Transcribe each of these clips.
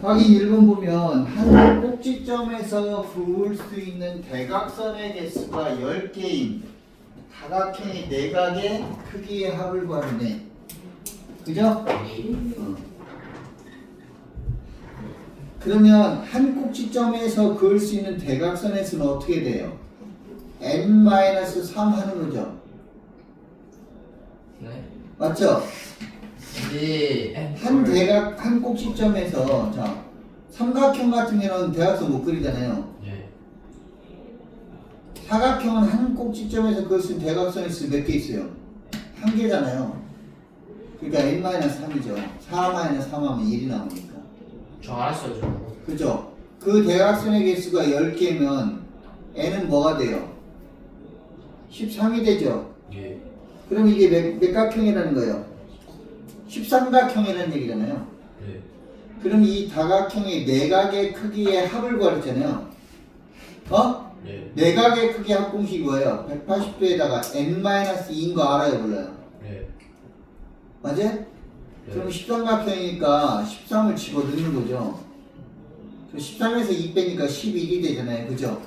확인 1번 보면 한 꼭지점에서 그을 수 있는 대각선의 개수가 10개인 다각형의 내각의 크기의 합을 구하는데 그죠? 어. 그러면 한 꼭지점에서 그을 수 있는 대각선의 수는 어떻게 돼요? n-3 하는 거죠. 네. 맞죠? 네. 한 대각 한 꼭지점에서 자 삼각형 같은 경우는 대각선 못 그리잖아요. 네. 사각형은 한 꼭지점에서 그을 수 있는 대각선의 수몇 개 있어요? 한 개잖아요. 그러니까 n-3이죠. 4-3하면 1이 나오니까. 저 알았어요, 저. 그죠? 그 대각선의 개수가 10개면 n은 뭐가 돼요? 13이 되죠. 예. 그럼 이게 몇, 몇 각형이라는 거예요? 13각형이라는 얘기잖아요. 네. 그럼 이 다각형의 내각의 크기의 합을 구하랬잖아요. 어? 네. 내각의 크기 합 공식이 뭐예요? 180도에다가 n-2인 거 알아요, 몰라요? 네. 맞아요? 그럼 13각형이니까 13을 집어 넣는 거죠. 13에서 2 빼니까 11이 되잖아요. 그죠?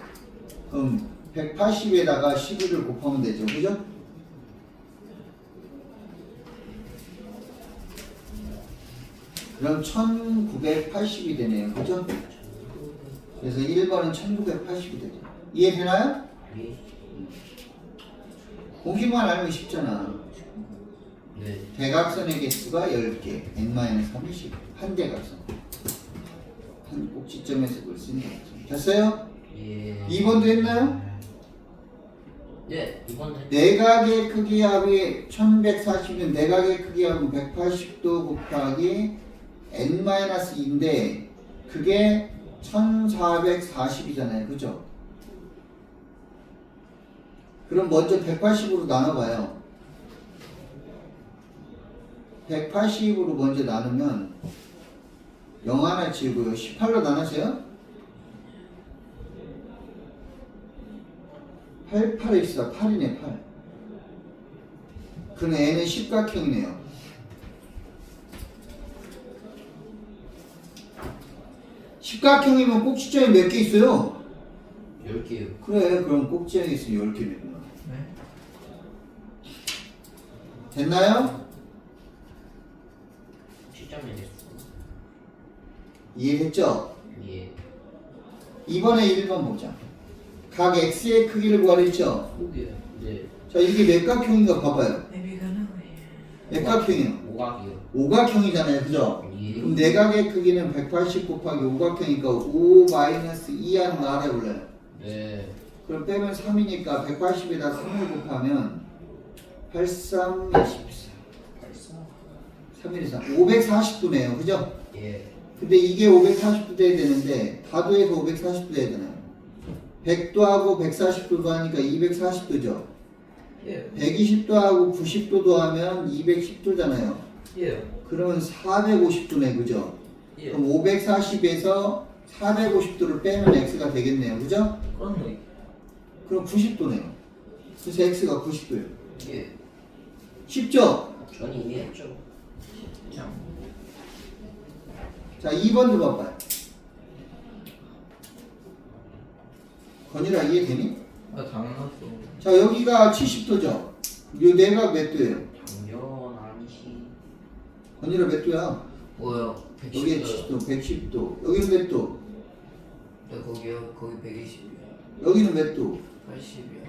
그럼 180에다가 11을 곱하면 되죠. 그죠? 그럼 1980이 되네요. 그죠? 그래서 1번은 1980이 되죠. 이해되나요? 네. 공식만 알면 쉽잖아. 네. 대각선의 개수가 10개, n-3이 10. 한 대각선. 한 꼭지점에서 볼 수 있는 대각선. 됐어요? 예. 2번도 했나요? 네. 이번 네. 내각의 크기 합이 1140은 내각의 크기 합은 180도 곱하기 n-2인데 그게 1440이잖아요. 그죠? 그럼 먼저 180으로 나눠봐요. 180으로 먼저 나누면 0 하나 지우고요. 18로 나누세요. 8, 8에 있어. 8이네, 8. 그럼 n은 십각형이네요. 십각형이면 꼭지점이 몇 개 있어요? 10개요. 그래, 그럼 꼭지점이 있으면 10개 되구나. 네. 됐나요? 시점이 됐어. 이해됐죠? 예. 이번에 1번 보자. 각 x의 크기를 구하랬죠? 후기요. 네. 자, 이게 몇 각형인가 봐봐요. 애비가 나와요. 몇 각형이요? 오각이요. 오각형이잖아요. 그죠? 예. 그럼 내각의 크기는 180 곱하기 오각형이니까 5 마이너스 2 하는 거 알아요, 몰라요? 네. 그럼 빼면 3이니까 180에다 3을 곱하면 83, 24. 3 1 2 3. 540도네요. 그죠? 예. 근데 이게 540도 돼야 되는데 다도에서 540도 돼야 되나요? 100도 하고 140도도 하니까 240도죠. 예. 120도 하고 90도 도 하면 210도잖아요. 예. 그러면 450도네. 그죠? 예. 그럼 540에서 450도를 빼면 x가 되겠네요. 그죠? 그렇네. 그럼 90도네요. 그래서 x가 90도예요. 예. 쉽죠? 전 이해했죠. 참. 자, 2번도 봐봐요. 건이라 이해되니? 아, 당연하죠. 자, 여기가 70도죠? 요 내가 몇 도예요? 건이라 몇 도야? 뭐요? 여기에 70도, 110도. 여기는 몇 도? 네, 거기요. 거기 120이요. 여기는 몇 도? 80이요.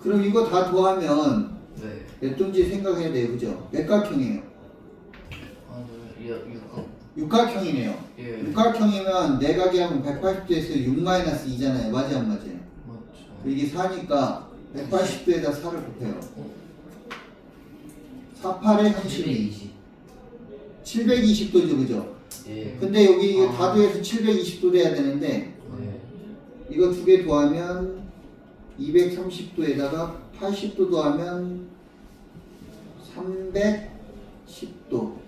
그럼 이거 다 더하면 네. 몇 도인지 생각해야 돼요. 그죠? 몇 각형이에요? 아, 네. 예, 이거. 육각형이네요. 예. 육각형이면 내각이 하면 180도에서 6-2잖아요. 맞아요, 안 맞아요? 맞죠. 이게 4니까 180도에다 4를 곱해요. 48에 32. 720. 720도죠, 그죠? 예. 근데 여기 이게 아. 다도에서 720도 돼야 되는데 네. 이거 두 개 더하면 230도에다가 80도 더하면 310도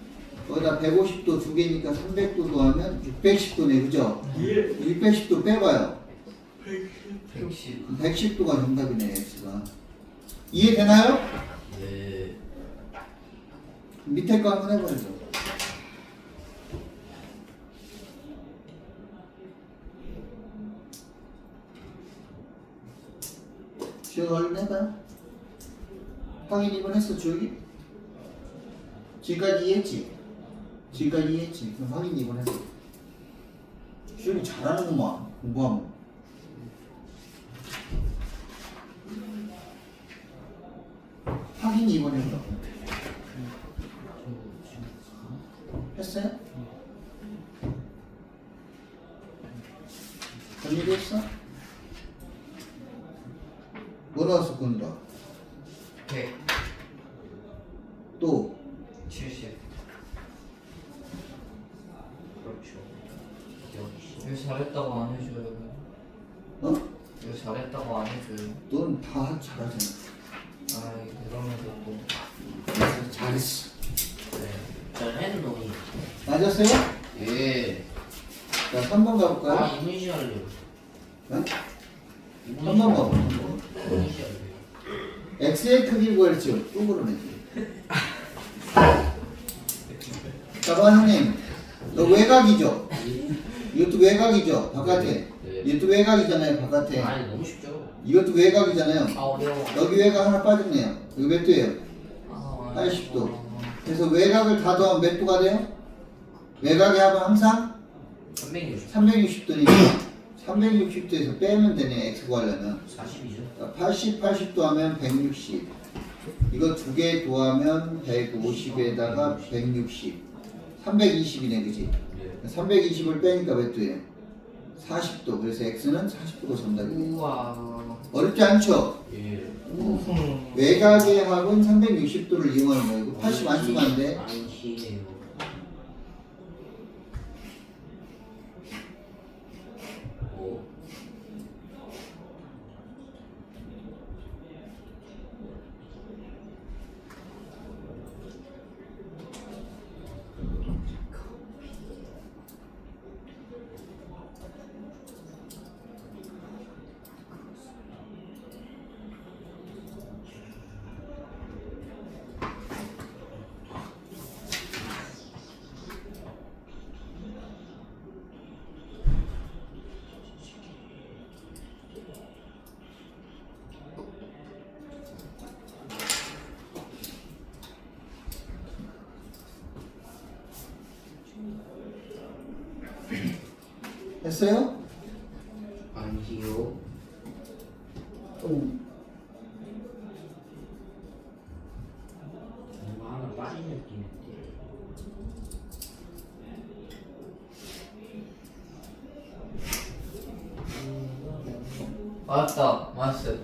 거기다 150도 두 개니까 300도 더하면 610도네 그죠? 610도 빼봐요 110. 110도가 정답이네 X가 이해되나요? 네. 밑에 거 한번 해봐야죠 해봐요. 확인 2번 했어 주혁이? 지금까지 이해했지? 지금까지 이해했지? 그럼 확인 2번 했어. 주혁이 잘하는구만 공부하면. 확인 2번 했어. 했어요? 정리됐어? 뭐 나왔어 건다? 100 또 70 그렇죠 이거 잘했다고 안 해줘요 어? 이거 잘했다고 안 해줘요 넌다 잘하잖아 아 그러면서 또 그래서 잘했어 네. 잘했노. 맞았어요? 예. 자 3번 아 가볼까요? 어? 3번 가봐 할래요. 3번 이문시 할래요. x의 크기 구할 지요 또 그러네 자봐 형님 너 외곽이죠? 이것도 외곽이죠? 바깥에 네. 이것도 외곽이잖아요 바깥에 아니 너무 쉽죠. 이것도 외곽이잖아요 아 어려워. 여기 외곽 하나 빠졌네요 이거 몇 도예요? 아, 80도 그래서 외곽을 다 더하면 몇 도가 돼요? 외곽의 합은 항상 360. 360도니까 360도에서 빼면 되네 x 구하려면 40이죠. 80, 80도 하면 160 이거 두 개 더하면 150에다가 160 320이네 그지? 네. 320을 빼니까 몇 도예요? 40도 그래서 x는 40도가 정답이에요 우와 어렵지 않죠? 예. 외곽의 합은 360도를 이용하는 거예요 이거 80안 쓰면 안 돼? 안시 뭔가 하나 빠진 느낌인데. 맞다 맞았어요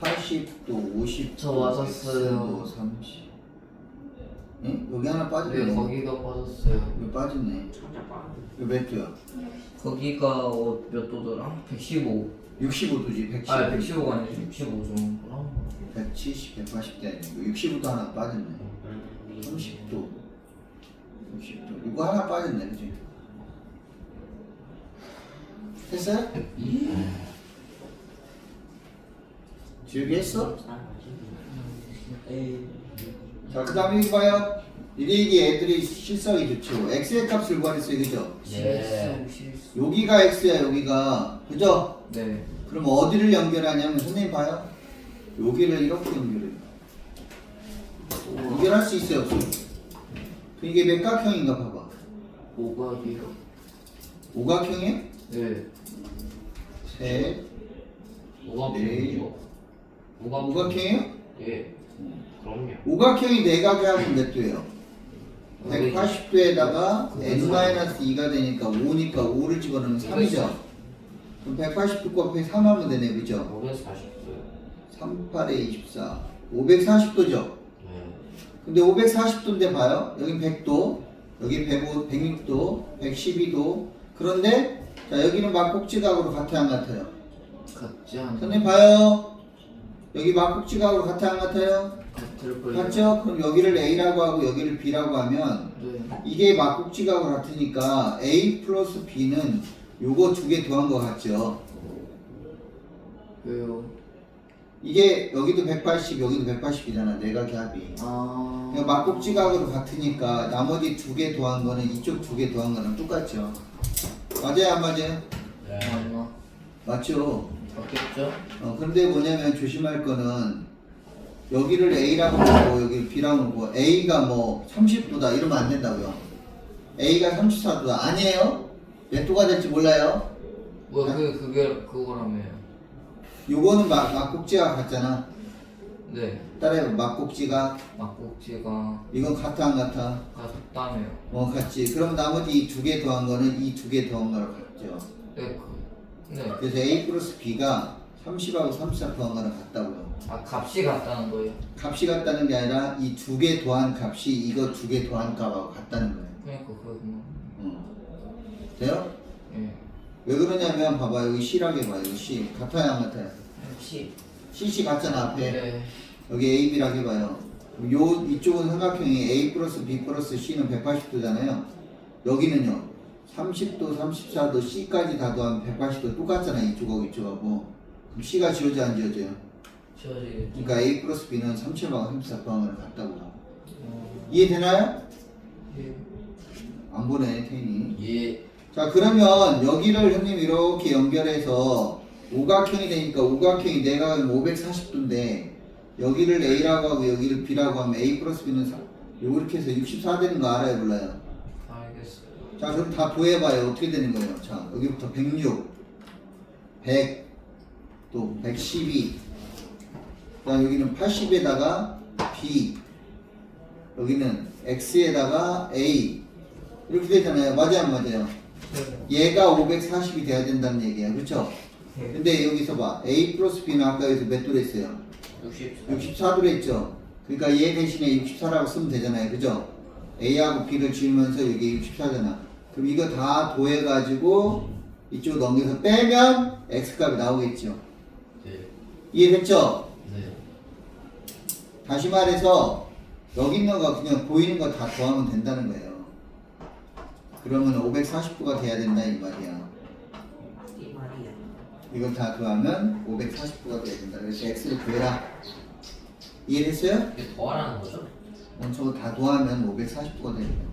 80도, 50도, 저 맞았어요. 30. 응? 여기 하나 빠졌네. 네 거기가 빠졌어요 여기 빠졌네. 천장 빠른. 이거 몇 도야? 거기가 어, 몇 도더라? 115 65도지, 110. 아 115가 아니지 65 정도구나 170, 180대 아니고 60도 하나 빠졌네. 30도, 60도. 이거 하나 빠졌네, 그지? 했어요? 지우개 했어? 자, 그 다음에 이거 봐요. 이게 애들이 실성이 좋죠. x의 값을 구하랬어요, 그죠? 네. 실수 여기가 x야, 여기가. 그죠? 네 그럼 어디를 연결하냐면, 선생님 봐요. 여기를 이렇게 연결해요. 연결할 수 있어요, 없어요? 그 이게 몇각형인가 봐봐. 오각이요 오각형이에요? 네 셋, 네. 뭐가 오각형이에요? 예. 그럼요. 오각형이 네 내각의 합은 몇 도예요? 180도에다가 n-2가 되니까 5니까 5를 집어넣으면 3이죠. 그럼 180도 곱하기 3 하면 되네, 그죠? 540도. 38에 24, 540도죠. 네. 근데 540도인데 봐요. 여기 100도, 여기 105, 106도, 112도. 그런데 자 여기는 막곡지각으로 같아요, 안 같아요? 같지 않아 선생님 봐요. 여기 막곡지각으로 같아요, 안 같아요? 걸요 같죠? 그럼 여기를 A라고 하고 여기를 B라고 하면 네 이게 막곡지각으로 같으니까 A 플러스 B는 요거 두 개 더한 거 같죠? 왜요 이게 여기도 180, 여기도 180이잖아, 내각의 합이. 아 그러니까 막곡지각으로 같으니까 나머지 두 개 더한 거는 이쪽 두 개 더한 거랑 똑같죠. 맞아요, 안 맞아요? 네. 맞죠? 바뀌었죠? 어, 근데 뭐냐면 조심할 거는 여기를 A라고 보고 여기를 B라고 보고 A가 뭐 30도다 이러면 안 된다고요. A가 34도다 아니에요? 몇 도가 될지 몰라요. 뭐그 그게 그거라며요. 요거는 막 막국지가 같잖아. 네. 따라해 막국지가 막국지가 이건 같아 안 같아? 같다며요. 어 같지. 그럼 나머지 이 두 개 더한 거는 이 두 개 더한 거랑 같죠. 네. 그, 네. 그래서 A 플러스 B가 30하고 34 더한 거랑 같다고요. 아 값이 같다는 거예요. 값이 같다는 게 아니라 이 두 개 더한 값이 이거 두 개 더한 값하고 같다는 거예요. 그러니까 그거 뭐. 어. 돼요? 예. 왜 그러냐면 봐봐 여기 C라게 봐 여기 C 같아요 안 같아요? 혹시 CC 같잖아 앞에 네. 여기 A, B라게 봐요 요 이쪽은 삼각형이 A 플러스 B 플러스 C는 180도잖아요 여기는요 30도 34도 C까지 다 더하면 180도 똑같잖아 이쪽하고 이쪽하고 그럼 C가 지워져 안 지워져요? 지워지겠죠. 그러니까 A 플러스 B는 37하고 34 더하면 같다고요 어, 이해되나요? 예. 안 보네 태인이 예. 자 그러면 여기를 형님 이렇게 연결해서 오각형이 되니까 오각형이 내가 540도인데 여기를 A라고 하고 여기를 B라고 하면 A 플러스 B는 사- 요렇게 해서 64 되는 거 알아요 몰라요? 알겠어요. 자 그럼 다 구해봐요 어떻게 되는 거예요? 자 여기부터 106 100 또 112 그다음 여기는 80에다가 B 여기는 X에다가 A 이렇게 되잖아요 맞아요 안 맞아요? 네. 얘가 540이 돼야 된다는 얘기야 그렇죠? 네. 근데 여기서 봐 A 플러스 B는 아까 여기서 몇 도로 했어요? 60. 64도로 했죠? 그러니까 얘 대신에 64라고 쓰면 되잖아요 그죠? A하고 B를 지우면서 여기 64잖아 그럼 이거 다 도해가지고 이쪽 넘겨서 빼면 X값이 나오겠죠 네. 이해됐죠? 네. 다시 말해서 여기 있는 거 그냥 보이는 거 다 더하면 된다는 거예요 그러면 540도가 돼야 된다 이 말이야 이 말이야. 이걸 다 더하면 540도가 돼야 된다. 그래서 x를 구해라. 이해됐어요? 이게 더하라는 거죠? 어, 저거 다 더하면 540도가 됩니다. 아너